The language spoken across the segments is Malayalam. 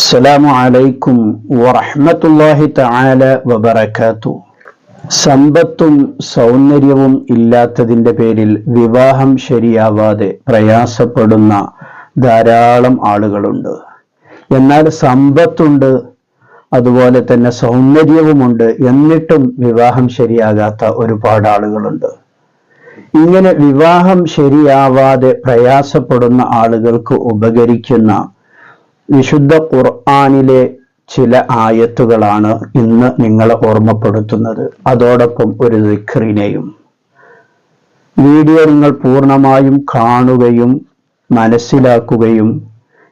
അസ്സലാമു അലൈക്കും വറഹ്മത്തുള്ളാഹി തആല വബറകാതു സമ്പത്തും സൗന്ദര്യവും ഇല്ലാത്തതിന്റെ പേരിൽ വിവാഹം ശരിയാവാതെ പ്രയാസപ്പെടുന്ന ധാരാളം ആളുകളുണ്ട്. എന്നാൽ സമ്പത്തുണ്ട് അതുപോലെ തന്നെ സൗന്ദര്യവുമുണ്ട് എന്നിട്ടും വിവാഹം ശരിയാകാത്ത ഒരുപാട് ആളുകളുണ്ട്. ഇങ്ങനെ വിവാഹം ശരിയാവാതെ പ്രയാസപ്പെടുന്ന ആളുകൾക്ക് ഉപകരിക്കുന്ന വിശുദ്ധ ഖുർആാനിലെ ചില ആയത്തുകളാണ് ഇന്ന് നിങ്ങളെ ഓർമ്മപ്പെടുത്തുന്നത്. അതോടൊപ്പം ഒരു ദിഖറിനെയും വീഡിയോ നിങ്ങൾ പൂർണമായും കാണുകയും മനസ്സിലാക്കുകയും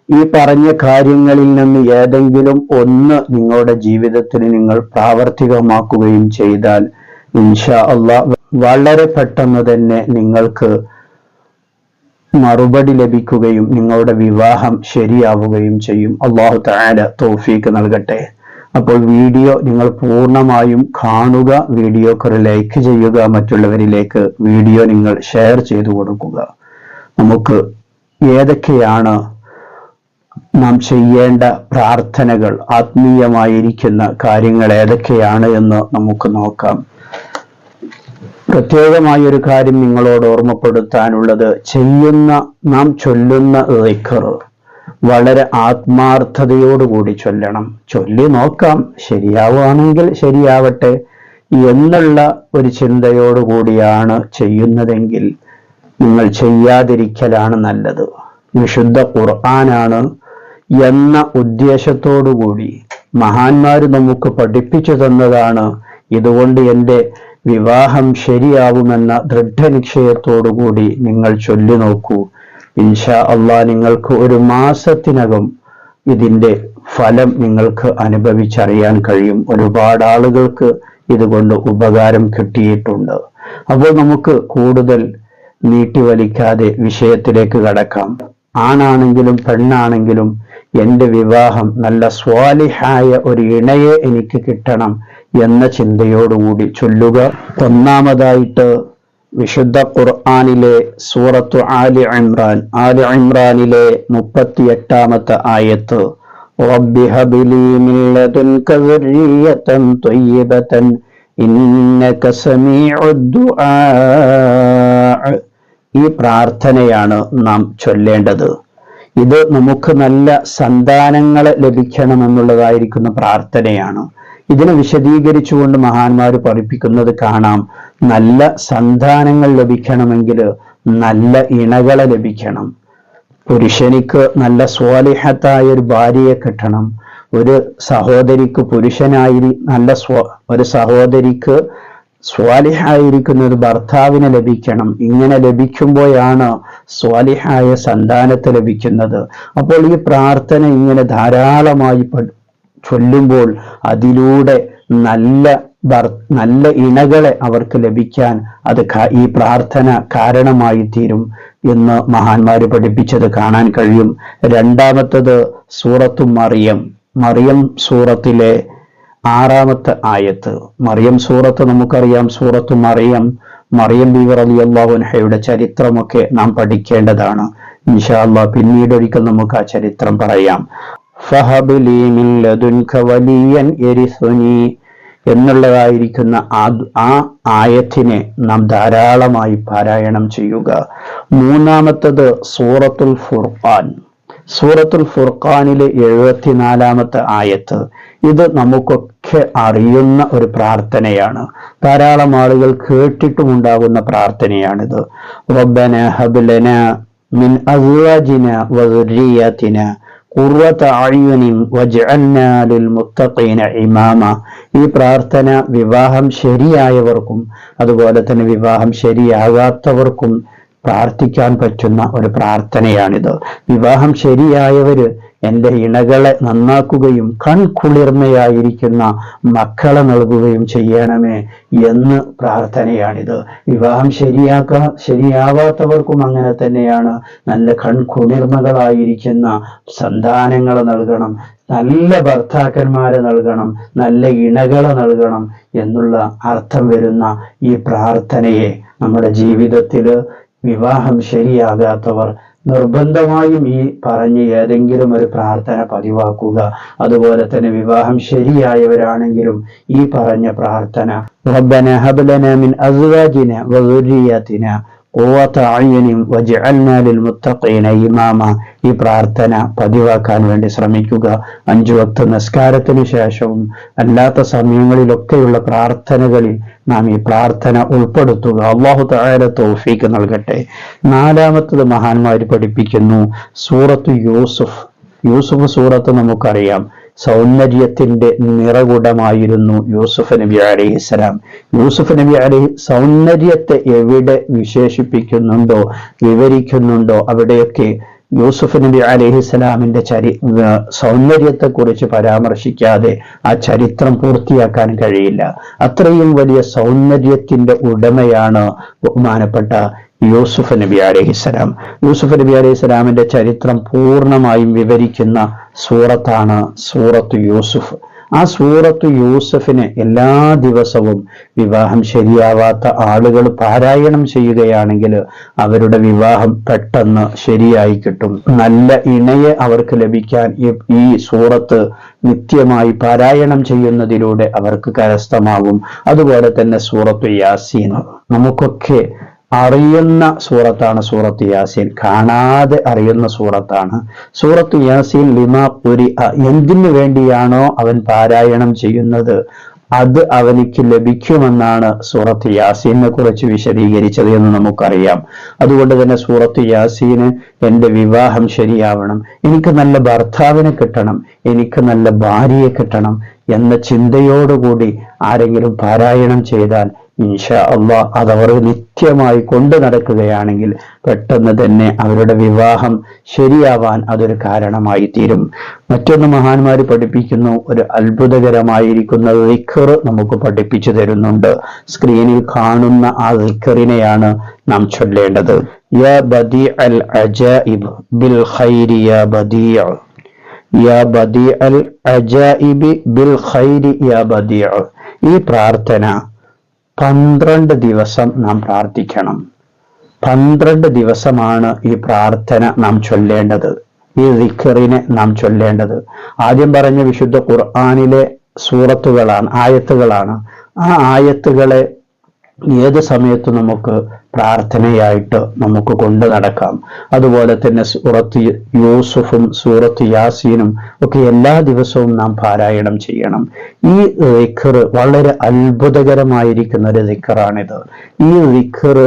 ഈ പറഞ്ഞ കാര്യങ്ങളിൽ നിന്ന് ഏതെങ്കിലും ഒന്ന് നിങ്ങളുടെ ജീവിതത്തിൽ നിങ്ങൾ പ്രാവർത്തികമാക്കുകയും ചെയ്താൽ ഇൻഷാ അള്ളാഹ് വളരെ പെട്ടെന്ന് തന്നെ നിങ്ങൾക്ക് മറുപടി ലഭിക്കുകയും നിങ്ങളുടെ വിവാഹം ശരിയാവുകയും ചെയ്യും. അള്ളാഹു താര തോഫീക്ക് നൽകട്ടെ. അപ്പോൾ വീഡിയോ നിങ്ങൾ പൂർണമായും കാണുക വീഡിയോക്ക് ഒരു ലൈക്ക് ചെയ്യുക മറ്റുള്ളവരിലേക്ക് വീഡിയോ നിങ്ങൾ ഷെയർ ചെയ്തു കൊടുക്കുക. നമുക്ക് ഏതൊക്കെയാണ് നാം ചെയ്യേണ്ട പ്രാർത്ഥനകൾ ആത്മീയമായിരിക്കുന്ന കാര്യങ്ങൾ ഏതൊക്കെയാണ് എന്ന് നമുക്ക് നോക്കാം. പ്രത്യേകമായ ഒരു കാര്യം നിങ്ങളോട് ഓർമ്മപ്പെടുത്താനുള്ളത് ചെയ്യുന്ന നാം ചൊല്ലുന്ന റിക്കർ വളരെ ആത്മാർത്ഥതയോടുകൂടി ചൊല്ലണം. ചൊല്ലി നോക്കാം. ശരിയാവുകയാണെങ്കിൽ ശരിയാവട്ടെ എന്നുള്ള ഒരു ചിന്തയോടുകൂടിയാണ് ചെയ്യുന്നതെങ്കിൽ നിങ്ങൾ ചെയ്യാതിരിക്കലാണ് നല്ലത്. വിശുദ്ധ ഖുർആനാണ് എന്ന ഉദ്ദേശത്തോടുകൂടി മഹാന്മാര് നമുക്ക് പഠിപ്പിച്ചു തന്നതാണ്. ഇതുകൊണ്ട് എന്റെ വിവാഹം ശരിയാവുമെന്ന ദൃഢനിശ്ചയത്തോടുകൂടി നിങ്ങൾ ചൊല്ലി നോക്കൂ ഇൻഷാ അള്ളാഹ് നിങ്ങൾക്ക് ഒരു മാസത്തിനകം ഇതിന്റെ ഫലം നിങ്ങൾക്ക് അനുഭവിച്ചറിയാൻ കഴിയും. ഒരുപാട് ആളുകൾക്ക് ഇതുകൊണ്ട് ഉപകാരം കിട്ടിയിട്ടുണ്ട്. അപ്പോൾ നമുക്ക് കൂടുതൽ നീട്ടിവലിക്കാതെ വിഷയത്തിലേക്ക് കടക്കാം. ആണാണെങ്കിലും പെണ്ണാണെങ്കിലും എന്റെ വിവാഹം നല്ല സ്വാലിഹായ ഒരു ഇണയെ എനിക്ക് കിട്ടണം എന്ന ചിന്തയോടുകൂടി ചൊല്ലുക ഒന്നാമതായിട്ട് വിശുദ്ധ ഖുർആാനിലെ സൂറത്തു ആലി ഇമ്രാൻ ആലി ഇമ്രാനിലെ മുപ്പത്തി എട്ടാമത്തെ ആയത്ത് رب هب لي من لدنك ذرية طيبة إنك سميع الدعاء ഈ പ്രാർത്ഥനയാണ് നാം ചൊല്ലേണ്ടത് ഇത് നമുക്ക് നല്ല സന്താനങ്ങളെ ലഭിക്കണമെന്നുള്ളതായിരിക്കുന്ന പ്രാർത്ഥനയാണ് ഇതിനെ വിശദീകരിച്ചുകൊണ്ട് മഹാന്മാർ പഠിപ്പിക്കുന്നത് കാണാം. നല്ല സന്താനങ്ങൾ ലഭിക്കണമെങ്കിൽ നല്ല ഇണകളെ ലഭിക്കണം. പുരുഷനിക്ക് നല്ല സ്വാലിഹത്തായ ഒരു ഭാര്യയെ കിട്ടണം. ഒരു സഹോദരിക്ക് പുരുഷനായി നല്ല സ്വ ഒരു സഹോദരിക്ക് സ്വാലിഹായിരിക്കുന്ന ഒരു ഭർത്താവിനെ ലഭിക്കണം. ഇങ്ങനെ ലഭിക്കുമ്പോഴാണ് സ്വാലിഹായ സന്താനത്തെ ലഭിക്കുന്നത്. അപ്പോൾ ഈ പ്രാർത്ഥന ഇങ്ങനെ ധാരാളമായി ചൊല്ലുമ്പോൾ അതിലൂടെ നല്ല നല്ല ഇണകളെ അവർക്ക് ലഭിക്കാൻ അത് ഈ പ്രാർത്ഥന കാരണമായി തീരും എന്ന് മഹാന്മാര് പഠിപ്പിച്ചത് കാണാൻ കഴിയും. രണ്ടാമത്തത് സൂറത്തു മറിയം. മറിയം സൂറത്തിലെ ആറാമത്തെ ആയത്ത്. മറിയം സൂറത്ത് നമുക്കറിയാം. സൂറത്തു മറിയം മറിയം ബീവർ അലി അള്ളാഹുൻഹയുടെ ചരിത്രമൊക്കെ നാം പഠിക്കേണ്ടതാണ്. ഇൻഷാ പിന്നീട് ഒരിക്കൽ നമുക്ക് ആ ചരിത്രം പറയാം. എന്നുള്ളതായിരിക്കുന്ന ആ ആയത്തിനെ നാം ധാരാളമായി പാരായണം ചെയ്യുക. മൂന്നാമത്തത് സൂറത്തുൽ ഫുർഖാൻ. സൂറത്തുൽ ഫുർഖാനിലെ എഴുപത്തിനാലാമത്തെ ആയത്ത്. ഇത് നമുക്കൊക്കെ അറിയുന്ന ഒരു പ്രാർത്ഥനയാണ്. ധാരാളം ആളുകൾ കേട്ടിട്ടുമുണ്ടാകുന്ന പ്രാർത്ഥനയാണിത്. റബ്ബന ഹബ്ലന മിൻ അസ്വാജിന വദുരിയാതിന ഇമാമ. ഈ പ്രാർത്ഥന വിവാഹം ശരിയായവർക്കും അതുപോലെ തന്നെ വിവാഹം ശരിയാകാത്തവർക്കും പ്രാർത്ഥിക്കാൻ പറ്റുന്ന ഒരു പ്രാർത്ഥനയാണിത്. വിവാഹം ശരിയായവര് എന്റെ ഇണകളെ നന്നാക്കുകയും കൺകുളിർമയായിരിക്കുന്ന മക്കളെ നൽകുകയും ചെയ്യണമേ എന്ന് പ്രാർത്ഥനയാണിത്. വിവാഹം ശരിയാക്ക ശരിയാവാത്തവർക്കും അങ്ങനെ തന്നെയാണ്. നല്ല കൺകുളിർമകളായിരിക്കുന്ന സന്താനങ്ങളെ നൽകണം. നല്ല ഭർത്താക്കന്മാരെ നൽകണം. നല്ല ഇണകളെ നൽകണം എന്നുള്ള അർത്ഥം വരുന്ന ഈ പ്രാർത്ഥനയെ നമ്മുടെ ജീവിതത്തിൽ വിവാഹം ശരിയാകാത്തവർ നിർബന്ധമായും ഈ പറഞ്ഞ് ഏതെങ്കിലും ഒരു പ്രാർത്ഥന പതിവാക്കുക. അതുപോലെ തന്നെ വിവാഹം ശരിയായവരാണെങ്കിലും ഈ പറഞ്ഞ പ്രാർത്ഥന മുത്തഖീന ഇമാമ. ഈ പ്രാർത്ഥന പതിവാക്കാൻ വേണ്ടി ശ്രമിക്കുക. അഞ്ചു വക്ത നിസ്കാരത്തിന് ശേഷവും അല്ലാത്ത സമയങ്ങളിലൊക്കെയുള്ള പ്രാർത്ഥനകളിൽ നാം ഈ പ്രാർത്ഥന ഉൾപ്പെടുത്തുക. അള്ളാഹു താര തോഫീക്ക് നൽകട്ടെ. നാലാമത്തത് മഹാന്മാർ പഠിപ്പിക്കുന്നു സൂറത്ത് യൂസുഫ്. യൂസുഫ് സൂറത്ത് നമുക്കറിയാം. സൗന്ദര്യത്തിന്റെ നിറകുടമായിരുന്നു യൂസുഫ് നബി അലൈഹിസ്സലാം യൂസുഫ് നബി അലൈഹി സൗന്ദര്യത്തെ എവിടെ വിശേഷിപ്പിക്കുന്നുണ്ടോ വിവരിക്കുന്നുണ്ടോ അവിടെയൊക്കെ യൂസുഫ് നബി അലഹിസ്സലാമിന്റെ ചരി സൗന്ദര്യത്തെക്കുറിച്ച് പരാമർശിക്കാതെ ആ ചരിത്രം പൂർത്തിയാക്കാൻ കഴിയില്ല. അത്രയും വലിയ സൗന്ദര്യത്തിന്റെ ഉടമയാണ് ബഹുമാനപ്പെട്ട യൂസുഫ് നബി അലഹിസ്സലാം യൂസുഫ് നബി അലഹിസ്സലാമിന്റെ ചരിത്രം പൂർണമായും വിവരിക്കുന്ന സൂറത്താണ് സൂറത്ത് യൂസുഫ്. ആ സൂറത്ത് യൂസഫിനെ എല്ലാ ദിവസവും വിവാഹം ശരിയാവാത്ത ആളുകൾ പാരായണം ചെയ്യുകയാണെങ്കിൽ അവരുടെ വിവാഹം പെട്ടെന്ന് ശരിയായി കിട്ടും. നല്ല ഇണയെ അവർക്ക് ലഭിക്കാൻ ഈ സൂറത്ത് നിത്യമായി പാരായണം ചെയ്യുന്നതിലൂടെ അവർക്ക് കരസ്ഥമാകും അതുപോലെ തന്നെ സൂറത്ത് യാസീൻ. നമുക്കൊക്കെ അറിയുന്ന സൂറത്താണ് സൂറത്ത് യാസീൻ. കാണാതെ അറിയുന്ന സൂറത്താണ്. സൂറത്ത് യാസീൻ ലിമാ പുരി എന്തിനു വേണ്ടിയാണോ അവൻ പാരായണം ചെയ്യുന്നത്? അത് അവനിക്ക് ലഭിക്കുമെന്നാണ് സൂറത്ത് യാസീനെ കുറിച്ച് വിശദീകരിച്ചത് എന്ന് നമുക്കറിയാം. അതുകൊണ്ട് തന്നെ സൂറത്ത് യാസീന് എന്റെ വിവാഹം ശരിയാവണം. എനിക്ക് നല്ല ഭർത്താവിനെ കിട്ടണം. എനിക്ക് നല്ല ഭാര്യയെ കിട്ടണം എന്ന ചിന്തയോടുകൂടി ആരെങ്കിലും പാരായണം ചെയ്താൽ ഇൻഷാ അത് അവർ നിത്യമായി കൊണ്ടു നടക്കുകയാണെങ്കിൽ പെട്ടെന്ന് തന്നെ അവരുടെ വിവാഹം ശരിയാവാൻ അതൊരു കാരണമായി തീരും മറ്റൊന്ന് മഹാന്മാർ പഠിപ്പിക്കുന്നു ഒരു അത്ഭുതകരമായിരിക്കുന്ന റിഖർ നമുക്ക് പഠിപ്പിച്ചു തരുന്നുണ്ട്. സ്ക്രീനിൽ കാണുന്ന ആ റിഖറിനെയാണ് നാം ചൊല്ലേണ്ടത്. യാ ബദി അൽ ബിൽ ഖൈരി യാ ബദിയ യാ ബിൽ ഖൈരി യാ ഈ പ്രാർത്ഥന പന്ത്രണ്ട് ദിവസം നാം പ്രാർത്ഥിക്കണം. പന്ത്രണ്ട് ദിവസമാണ് ഈ പ്രാർത്ഥന നാം ചൊല്ലേണ്ടത്. ഈ ദിഖറിനെ നാം ചൊല്ലേണ്ടത്. ആദ്യം പറഞ്ഞ വിശുദ്ധ ഖുർആാനിലെ സൂറത്തുകളാണ് ആയത്തുകളാണ്. ആ ആയത്തുകളെ ഏത് സമയത്ത് നമുക്ക് പ്രാർത്ഥനയായിട്ട് നമുക്ക് കൊണ്ടു നടക്കാം? അതുപോലെ തന്നെ സൂറത്ത് യൂസുഫും സൂറത്ത് യാസീനും ഒക്കെ എല്ലാ ദിവസവും നാം പാരായണം ചെയ്യണം. ഈ റിഖർ വളരെ അത്ഭുതകരമായിരിക്കുന്ന ഒരു റിഖറാണിത് ഈ റിഖർ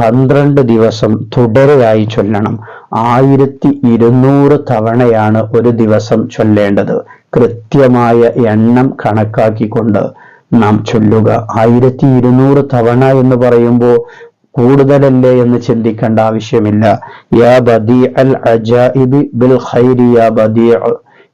പന്ത്രണ്ട് ദിവസം തുടരെയായി ചൊല്ലണം. ആയിരത്തി ഇരുന്നൂറ് തവണയാണ് ഒരു ദിവസം ചൊല്ലേണ്ടത്. കൃത്യമായ എണ്ണം കണക്കാക്കിക്കൊണ്ട് നാം ചൊല്ലുക. ആയിരത്തി ഇരുന്നൂറ് തവണ എന്ന് പറയുമ്പോൾ കൂടുതലല്ലേ എന്ന് ചിന്തിക്കേണ്ട ആവശ്യമില്ല. യാ ബദി അൽ അജാഇബി ബിൽ ഖൈരി യാ ബദി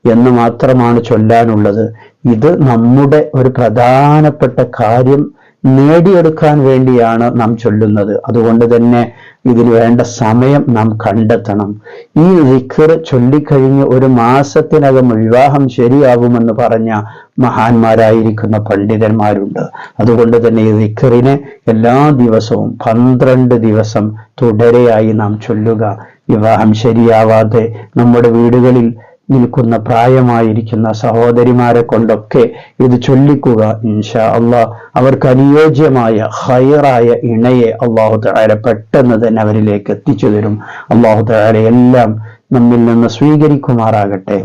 എന്ന് മാത്രമാണ് ചൊല്ലാനുള്ളത്. ഇത് നമ്മുടെ ഒരു പ്രധാനപ്പെട്ട കാര്യം നേടിയെടുക്കാൻ വേണ്ടിയാണ് നാം ചൊല്ലുന്നത്. അതുകൊണ്ട് തന്നെ ഇതിന് വേണ്ട സമയം നാം കണ്ടെത്തണം. ഈ റിഖർ ചൊല്ലിക്കഴിഞ്ഞ് ഒരു മാസത്തിനകം വിവാഹം ശരിയാകുമെന്ന് പറഞ്ഞ മഹാന്മാരായിരിക്കുന്ന പണ്ഡിതന്മാരുണ്ട്. അതുകൊണ്ട് തന്നെ ഈ റിഖറിനെ എല്ലാ ദിവസവും പന്ത്രണ്ട് ദിവസം തുടരെയായി നാം ചൊല്ലുക. വിവാഹം ശരിയാവാതെ നമ്മുടെ വീടുകളിൽ നിൽക്കുന്ന പ്രായമായിരിക്കുന്ന സഹോദരിമാരെ കൊണ്ടൊക്കെ ഇത് ചൊല്ലിക്കുക ഇൻഷാ അള്ളാഹ് അവർക്ക് അനുയോജ്യമായ ഹയറായ ഇണയെ അള്ളാഹു താര പെട്ടെന്ന് തന്നെ അവരിലേക്ക് എത്തിച്ചു തരും. അള്ളാഹു താര എല്ലാം നമ്മിൽ നിന്ന് സ്വീകരിക്കുമാറാകട്ടെ.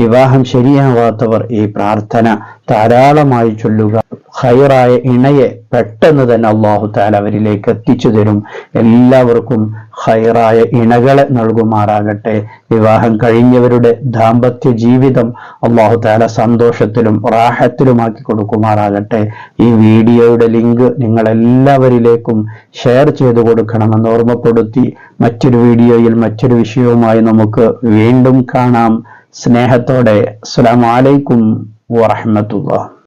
വിവാഹം ശരിയാവാത്തവർ ഈ പ്രാർത്ഥന ധാരാളമായി ചൊല്ലുക. ഹൈറായ ഇണയെ പെട്ടെന്ന് തന്നെ അള്ളാഹു താല അവരിലേക്ക് എത്തിച്ചു തരും. എല്ലാവർക്കും ഹൈറായ ഇണകളെ നൽകുമാറാകട്ടെ. വിവാഹം കഴിഞ്ഞവരുടെ ദാമ്പത്യ ജീവിതം അള്ളാഹു താല സന്തോഷത്തിലും റാഹത്തിലുമാക്കി കൊടുക്കുമാറാകട്ടെ. ഈ വീഡിയോയുടെ ലിങ്ക് നിങ്ങൾ എല്ലാവരിലേക്കും ഷെയർ ചെയ്തു കൊടുക്കണമെന്ന് ഓർമ്മപ്പെടുത്തി മറ്റൊരു വീഡിയോയിൽ മറ്റൊരു വിഷയവുമായി നമുക്ക് വീണ്ടും കാണാം. സ്നേഹത്തോടെ അസ്സലാമു അലൈക്കും വറഹമത്തുള്ള